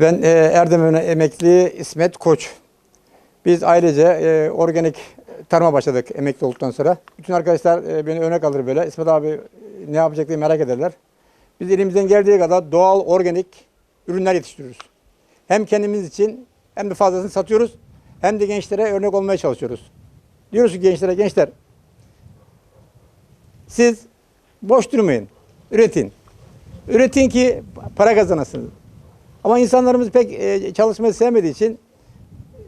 Ben e, Erdem'in emekli İsmet Koç. Biz ailece e, organik tarıma başladık emekli olduktan sonra. Bütün arkadaşlar e, beni örnek alır böyle. İsmet abi ne yapacak diye merak ederler. Biz elimizden geldiği kadar doğal, organik ürünler yetiştiriyoruz. Hem kendimiz için hem de fazlasını satıyoruz. Hem de gençlere örnek olmaya çalışıyoruz. Diyoruz ki gençlere, gençler siz boş durmayın. Üretin. Üretin ki para kazanasınız. Ama insanlarımız pek e, çalışmayı sevmediği için e,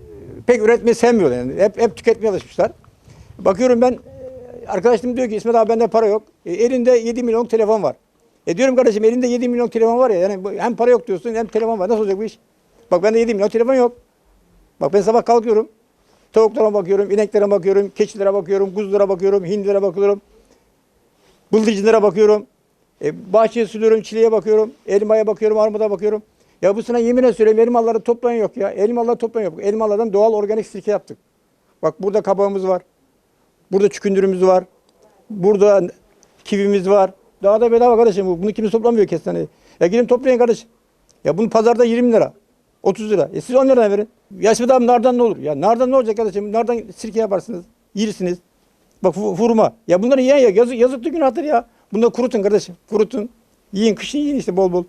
pek üretmeyi sevmiyorlar. Yani. Hep, hep tüketmeye alışmışlar. Bakıyorum ben e, arkadaşım diyor ki İsmet abi bende para yok. E, elinde 7 milyon telefon var. E diyorum kardeşim elinde 7 milyon telefon var ya yani hem para yok diyorsun hem telefon var. Nasıl olacak bu iş? Bak bende 7 milyon telefon yok. Bak ben sabah kalkıyorum. Tavuklara bakıyorum, ineklere bakıyorum, keçilere bakıyorum, kuzulara bakıyorum, hindilere bakıyorum. Bıldırcınlara bakıyorum. E, bahçeye suluyorum, çileğe bakıyorum. Elmaya bakıyorum, armuda bakıyorum. Ya bu sana yemin söyleyeyim elmaları toplayan yok ya. Elmaları toplayan yok. Elmalardan doğal organik sirke yaptık. Bak burada kabağımız var. Burada çükündürümüz var. Burada kivimiz var. Daha da bedava kardeşim bu. Bunu kimse toplamıyor kestaneyi. Ya gidin toplayın kardeşim. Ya bunun pazarda 20 lira. 30 lira. E siz 10 lira verin. Ya şimdi adam nardan ne olur? Ya nardan ne olacak kardeşim? Nardan sirke yaparsınız. Yirsiniz. Bak hurma. Ya bunları yiyen ya. Yazık, yazıktır günahtır ya. Bunları kurutun kardeşim. Kurutun. Yiyin. Kışın yiyin işte bol bol.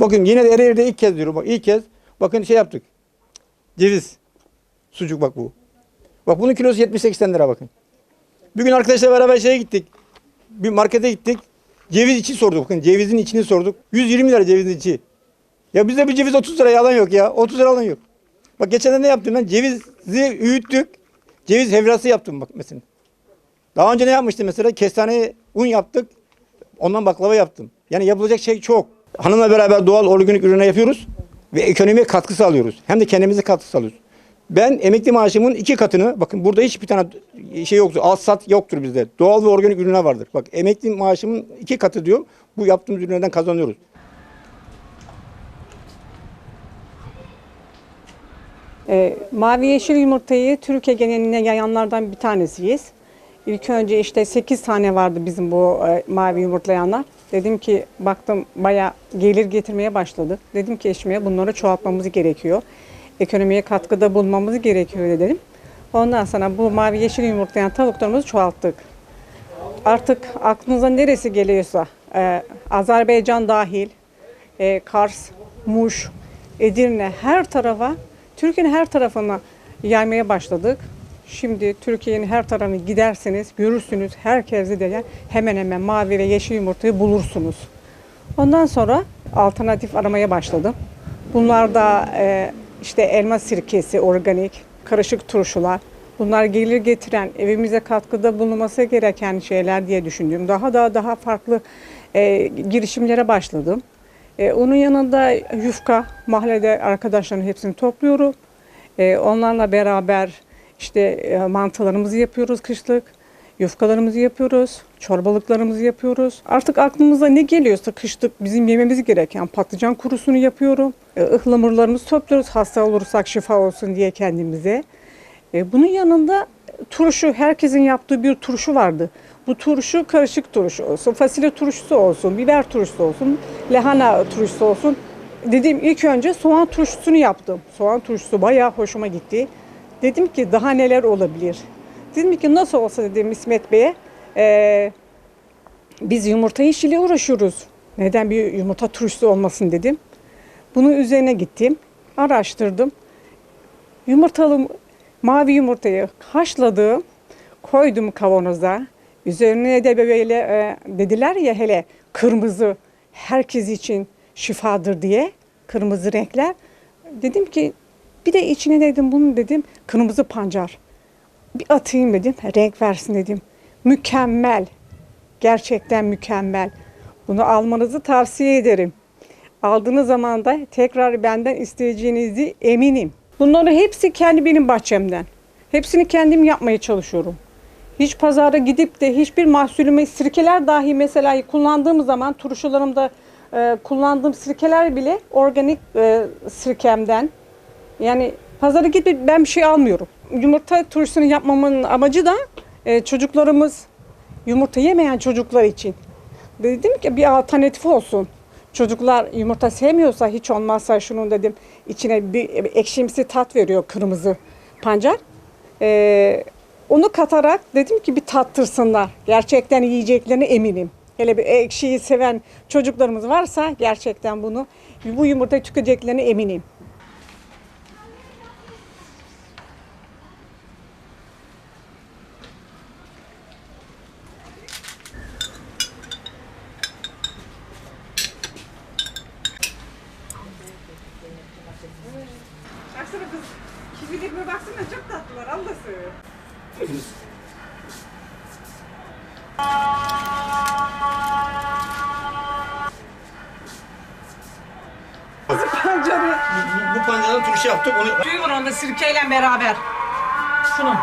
Bakın yine de Ereğli'de ilk kez diyorum. Bak ilk kez. Bakın şey yaptık. Ceviz. Sucuk bak bu. Bak bunun kilosu 70-80 lira bakın. Bir gün arkadaşlar beraber şeye gittik. Bir markete gittik. Ceviz içi sorduk. Bakın cevizin içini sorduk. 120 lira cevizin içi. Ya bizde bir ceviz 30 lira yalan yok ya. 30 lira alan yok. Bak geçen de ne yaptım ben? Cevizi öğüttük. Ceviz hevrası yaptım bak mesela. Daha önce ne yapmıştım mesela? Kestane un yaptık. Ondan baklava yaptım. Yani yapılacak şey çok. Hanımla beraber doğal organik ürüne yapıyoruz. Ve ekonomiye katkı sağlıyoruz. Hem de kendimize katkı sağlıyoruz. Ben emekli maaşımın iki katını, bakın burada hiçbir tane şey yoktur, al sat yoktur bizde. Doğal ve organik ürünler vardır. Bak emekli maaşımın iki katı diyor, bu yaptığımız ürünlerden kazanıyoruz. Ee, mavi yeşil yumurtayı Türkiye geneline yayanlardan bir tanesiyiz. İlk önce işte 8 tane vardı bizim bu e, mavi yumurtlayanlar. Dedim ki baktım baya gelir getirmeye başladı. Dedim ki eşime bunları çoğaltmamız gerekiyor. Ekonomiye katkıda bulunmamız gerekiyor dedim. Ondan sonra bu mavi yeşil yumurtlayan tavuklarımızı çoğalttık. Artık aklınıza neresi geliyorsa e, Azerbaycan dahil, e, Kars, Muş, Edirne her tarafa, Türkiye'nin her tarafına yaymaya başladık. Şimdi Türkiye'nin her tarafına giderseniz görürsünüz herkesi de hemen hemen mavi ve yeşil yumurtayı bulursunuz. Ondan sonra alternatif aramaya başladım. Bunlar da e, işte elma sirkesi, organik, karışık turşular. Bunlar gelir getiren, evimize katkıda bulunması gereken şeyler diye düşündüm. Daha da daha farklı e, girişimlere başladım. E, onun yanında yufka, mahallede arkadaşların hepsini topluyorum. E, onlarla beraber işte e, mantılarımızı yapıyoruz kışlık. Yufkalarımızı yapıyoruz, çorbalıklarımızı yapıyoruz. Artık aklımıza ne geliyorsa kışlık bizim yememiz gereken patlıcan kurusunu yapıyorum. E, ıhlamurlarımızı topluyoruz hasta olursak şifa olsun diye kendimize. E, bunun yanında turşu, herkesin yaptığı bir turşu vardı. Bu turşu karışık turşu olsun, fasulye turşusu olsun, biber turşusu olsun, lahana turşusu olsun. Dediğim ilk önce soğan turşusunu yaptım. Soğan turşusu bayağı hoşuma gitti. Dedim ki daha neler olabilir? Dedim ki nasıl olsa dedim İsmet Bey'e e, biz yumurta işiyle uğraşıyoruz. Neden bir yumurta turşusu olmasın dedim. Bunun üzerine gittim, araştırdım. Yumurtalı mavi yumurtayı haşladım, koydum kavanoza. Üzerine de böyle e, dediler ya hele kırmızı herkes için şifadır diye kırmızı renkler. Dedim ki bir de içine dedim bunu dedim kırmızı pancar. Bir atayım dedim renk versin dedim. Mükemmel. Gerçekten mükemmel. Bunu almanızı tavsiye ederim. Aldığınız zaman da tekrar benden isteyeceğinizi eminim. Bunları hepsi kendi benim bahçemden. Hepsini kendim yapmaya çalışıyorum. Hiç pazara gidip de hiçbir mahsulüme sirkeler dahi mesela kullandığım zaman turşularımda e, kullandığım sirkeler bile organik e, sirkemden. Yani pazara gidip ben bir şey almıyorum. Yumurta turşusunu yapmamın amacı da e, çocuklarımız yumurta yemeyen çocuklar için. Dedim ki bir alternatif olsun. Çocuklar yumurta sevmiyorsa hiç olmazsa şunun dedim içine bir ekşimsi tat veriyor kırmızı pancar. Ee, onu katarak dedim ki bir tattırsınlar. Gerçekten yiyeceklerine eminim. Hele bir ekşiyi seven çocuklarımız varsa gerçekten bunu bu yumurtayı tüketeceklerine eminim. şey yaptık onu... Tüy var onda sirkeyle beraber. Şunu.